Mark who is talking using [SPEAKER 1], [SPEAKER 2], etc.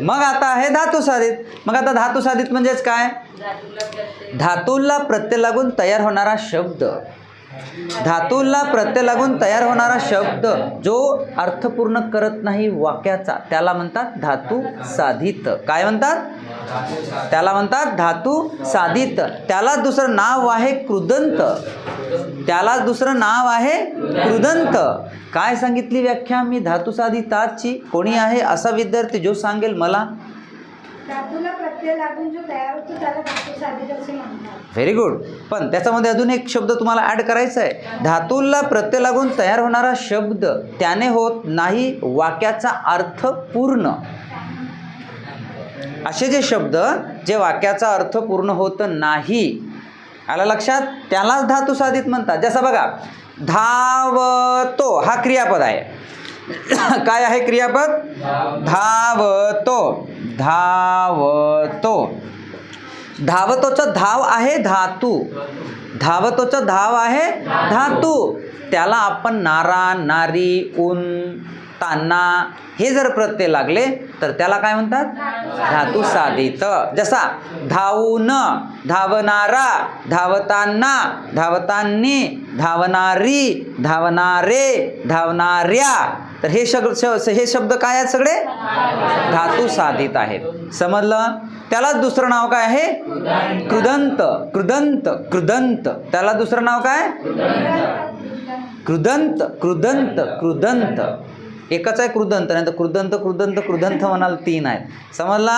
[SPEAKER 1] मग आता आहे धातू साधित. मग आता धातू साधित म्हणजेच काय? धातूला प्रत्यय लागून तयार होणारा शब्द. धातूला प्रत्यय लागून तयार होणारा शब्द जो अर्थपूर्ण करत नाही वाक्याचा त्याला म्हणतात धातू साधित. काय म्हणतात? त्याला म्हणतात धातू साधित. त्याला दुसरं नाव आहे कृदंत. त्याला दुसरं नाव आहे कृदंत काय सांगितली व्याख्या? मी धातू साधिताची कोणी आहे असा विद्यार्थी जो सांगेल मला? व्हेरी गुड पण त्याच्यामध्ये अजून एक शब्द तुम्हाला ॲड करायचा आहे. धातूला प्रत्यय लागून तयार होणारा शब्द त्याने होत नाही वाक्याचा अर्थ पूर्ण. असे जे शब्द जे वाक्याचा अर्थ पूर्ण होत नाही आला लक्षात? त्यालाच धातू साधित म्हणतात. जसं बघा धावतो हा क्रियापद आहे. काय आहे क्रियापद? धावतो. धावतो. धावतोचं धाव आहे धातू. धावतोचं धाव आहे धातू. त्याला आपण नारा नारी ऊन ताना हे जर प्रत्यय लागले तर त्याला काय म्हणतात? धातू साधित. जसा धावून धावणारा धावताना धावतांनी धावणारी धावणारे धावणाऱ्या तर हे शब्द श- हे शब्द काय आहेत सगळे? धातू साधित आहेत. समजलं? त्यालाच दुसरं नाव काय आहे? कृदंत कृदंत कृदंत त्याला दुसरं नाव काय? कृदंत कृदंत कृदंत एकच आहे कृदंत नाही तर कृदंत कृदंत कृदंत म्हणाल तीन आहेत. समजला?